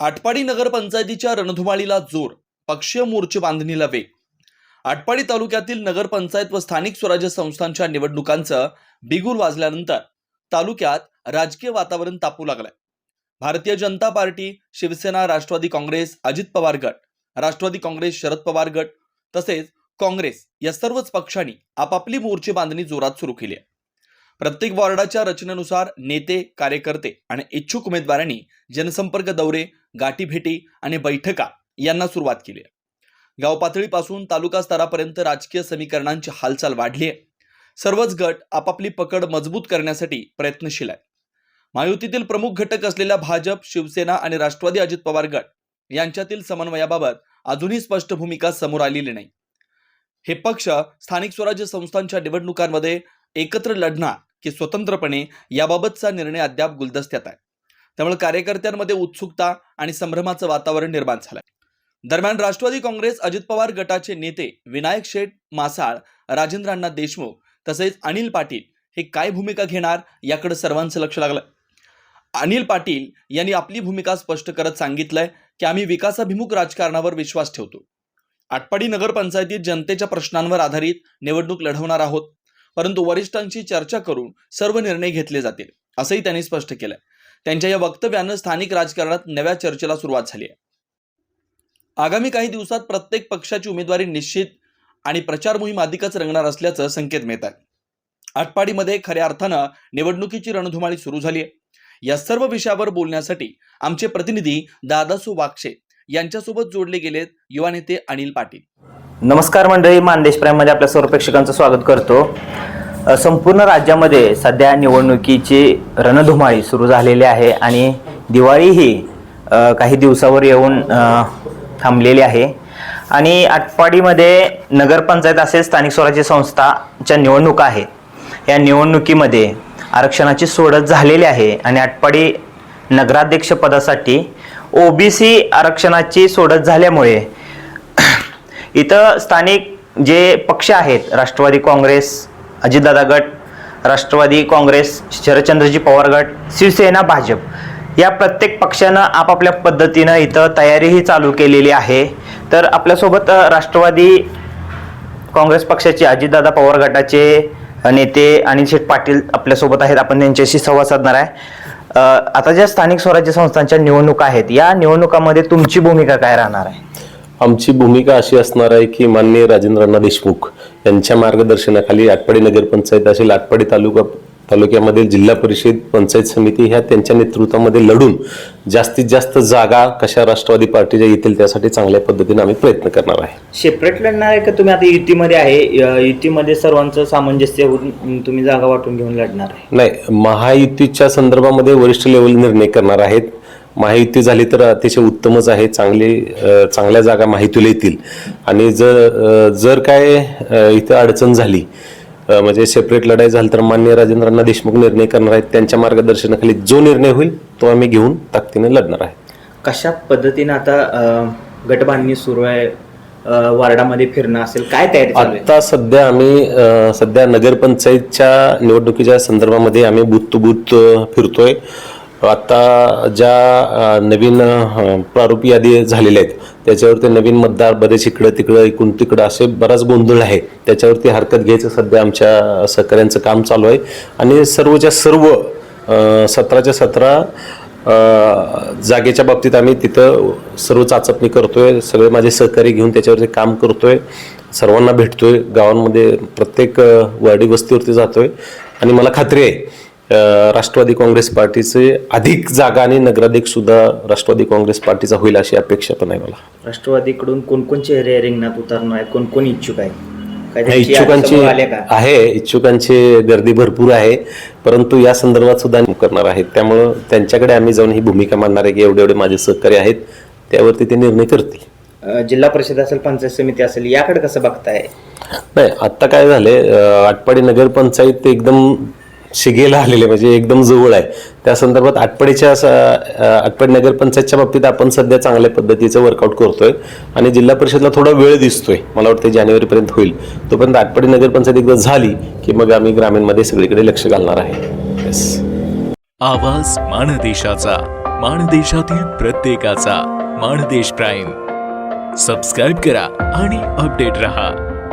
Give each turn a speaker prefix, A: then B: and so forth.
A: आटपाडी नगरपंचायतीच्या रणधुमाळीला जोर पक्षीय मोर्चे बांधणीला वेग. आटपाडी तालुक्यातील नगरपंचायत व स्थानिक स्वराज्य संस्थांच्या निवडणुकांचं बिगुल वाजल्यानंतर तालुक्यात राजकीय वातावरण तापू लागलंय. भारतीय जनता पार्टी शिवसेना राष्ट्रवादी काँग्रेस अजित पवार गट राष्ट्रवादी काँग्रेस शरद पवार गट तसेच काँग्रेस या सर्वच पक्षांनी आपापली मोर्चे बांधणी जोरात सुरू केली आहे. प्रत्येक वॉर्डाच्या रचनेनुसार नेते कार्यकर्ते आणि इच्छुक उमेदवारांनी जनसंपर्क दौरे गाठीभेटी आणि बैठका यांना सुरुवात केली आहे. गाव पातळीपासून तालुका स्तरापर्यंत राजकीय समीकरणांची हालचाल वाढली आहे. सर्वच गट आपापली पकड मजबूत करण्यासाठी प्रयत्नशील आहे महायुतीतील प्रमुख घटक असलेल्या भाजप शिवसेना आणि राष्ट्रवादी अजित पवार गट यांच्यातील समन्वयाबाबत अजूनही स्पष्ट भूमिका समोर आलेली नाही. हे पक्ष स्थानिक स्वराज्य संस्थांच्या निवडणुकांमध्ये एकत्र लढणार की स्वतंत्रपणे याबाबतचा निर्णय अद्याप गुलदस्त्यात आहे. त्यामुळे कार्यकर्त्यांमध्ये उत्सुकता आणि संभ्रमाचं वातावरण निर्माण झालंय. दरम्यान राष्ट्रवादी काँग्रेस अजित पवार गटाचे नेते विनायक शेठ मासाळ राजेंद्र अण्णा देशमुख तसेच अनिल पाटील हे काय भूमिका घेणार याकडे सर्वांचं लक्ष लागलं. अनिल पाटील यांनी आपली भूमिका स्पष्ट करत सांगितलंय की आम्ही विकासाभिमुख राजकारणावर विश्वास ठेवतो. आटपाडी नगरपंचायतीत जनतेच्या प्रश्नांवर आधारित निवडणूक लढवणार आहोत. परंतु वरिष्ठांशी चर्चा करून सर्व निर्णय घेतले जातील असंही त्यांनी स्पष्ट केलंय. त्यांच्या या वक्तव्यानं स्थानिक राजकारणात नव्या चर्चेला सुरुवात झाली आहे. आगामी काही दिवसात प्रत्येक पक्षाची उमेदवारी निश्चित आणि प्रचार मोहीम अधिकच रंगणार असल्याचं संकेत मिळत आहे. आटपाडीमध्ये खऱ्या अर्थानं निवडणुकीची रणधुमाळी सुरू झाली आहे. या सर्व विषयावर बोलण्यासाठी आमचे प्रतिनिधी दादासू वाक्षे यांच्यासोबत जोडले गेलेत युवा नेते अनिल पाटील.
B: नमस्कार मंडळी मानदेश प्राईममध्ये आपल्या सर्व प्रेक्षकांचं स्वागत करतो. संपूर्ण राज्यामध्ये सध्या निवडणुकीची रणधुमाळी सुरू झालेली आहे आणि दिवाळी ही काही दिवसावर येऊन थांबलेली आहे. आणि आटपाडीमध्ये नगरपंचायत असेल स्थानिक स्वराज्य संस्थाच्या निवडणुका आहेत या निवडणुकीमध्ये आरक्षणाची सोडत झालेली आहे आणि आटपाडी ओ बी ओबीसी आरक्षणाची सोडत झाल्यामुळे इथं स्थानिक जे पक्ष आहेत राष्ट्रवादी काँग्रेस अजितदादा गट राष्ट्रवादी काँग्रेस शरदचंद्रजी पवार गट शिवसेना भाजप या प्रत्येक पक्षानं आपापल्या पद्धतीनं इथं तयारीही चालू केलेली आहे. तर आपल्यासोबत राष्ट्रवादी काँग्रेस पक्षाचे अजितदादा पवार गटाचे नेते अनिल शेठ पाटील आपल्यासोबत आहेत. आपण त्यांच्याशी संवाद साधणार आहे. आता ज्या स्थानिक स्वराज्य संस्थांच्या निवडणुका आहेत या निवडणुकामध्ये तुमची भूमिका काय राहणार आहे?
C: आमची भूमिका अशी असणार आहे की माननीय राजेंद्र अण्णा देशमुख यांच्या मार्गदर्शनाखाली आटपाडी नगरपंचायत असेल आटपाडी तालुका तालुक्यामधील जिल्हा परिषद पंचायत समिती ह्या त्यांच्या नेतृत्वामध्ये लढून जास्तीत जास्त जागा कशा राष्ट्रवादी पार्टीच्या येतील त्यासाठी चांगल्या पद्धतीने आम्ही प्रयत्न करणार आहे.
B: सेपरेट लढणार आहे का तुम्ही? आता युतीमध्ये आहे. युतीमध्ये सर्वांचं सामंजस्य होऊन तुम्ही जागा वाटून घेऊन लढणार आहे.
C: नाही महायुतीच्या संदर्भामध्ये वरिष्ठ लेवल निर्णय करणार आहेत. महायुती झाली तर अतिशय उत्तमच आहे. चांगली चांगल्या जागा माहितीला येतील. आणि जर जर काय इथं अडचण झाली म्हणजे सेपरेट लढाई झाली तर मान्य राजेंद्रांना देशमुख निर्णय करणार आहेत. त्यांच्या मार्गदर्शनाखाली जो निर्णय होईल तो आम्ही घेऊन ताकदीने लढणार आहे.
B: कशा पद्धतीनं आता गटबांधणी सुरू आहे? वार्डामध्ये फिरणं असेल काय तयारी
C: आता सध्या आम्ही सध्या नगरपंचायतच्या निवडणुकीच्या संदर्भामध्ये आम्ही बूथ टू बूथ फिरतोय. आत्ता ज्या नवीन प्रारूप यादी झालेल्या आहेत त्याच्यावरती नवीन मतदार बरेच इकडं तिकडं इकडून तिकडं असे बराच गोंधळ आहे. त्याच्यावरती हरकत घ्यायचं सध्या आमच्या सहकाऱ्यांचं काम चालू आहे. आणि सर्वच्या सर्व सतराच्या सतरा जागेच्या बाबतीत आम्ही तिथं सर्व चाचपणी करतोय. सगळे माझे सहकारी घेऊन त्याच्यावरती काम करतोय. सर्वांना भेटतोय. गावांमध्ये प्रत्येक वाडी वस्तीवरती जातोय. आणि मला खात्री आहे राष्ट्रवादी काँग्रेस पार्टीचे अधिक जागा आणि नगराध्यक्ष सुद्धा राष्ट्रवादी काँग्रेस पार्टीचा होईल अशी अपेक्षा पण आहे मला.
B: राष्ट्रवादीकडून कोण कोण चेहरे रिंगणात उतरणार आहेत? कोण कोण इच्छुक त्यांची
C: इच्छुकांची आहे इच्छुकांची गर्दी भरपूर आहे परंतु या संदर्भात सुद्धा करणार आहेत. त्यामुळं त्यांच्याकडे आम्ही जाऊन ही भूमिका मांडणार आहे की एवढे एवढे माझे सहकारी आहेत त्यावरती ते निर्णय करतील.
B: जिल्हा परिषद असेल पंचायत समिती असेल याकडे कसं बघताय?
C: नाही आत्ता काय झाले आटपाडी नगरपंचायत एकदम शिगेला आलेले म्हणजे एकदम जवळ आहे. त्या संदर्भात आटपडीच्या असं, नगरपंचायतच्या बाबतीत आपण सध्या चांगल्या पद्धतीचं वर्कआउट करतोय. आणि जिल्हा परिषदला थोडा वेळ दिसतोय. मला वाटतं जानेवारीपर्यंत होईल. तोपर्यंत आटपडी नगरपंचायत एकदा झाली की मग आम्ही ग्रामीणमध्ये सगळीकडे लक्ष घालणार आहे. येस
D: आवाज मानदेशाचा माणदेशातील प्रत्येकाचा. माणदेश प्राईम. सबस्क्राईब करा आणि अपडेट रहा.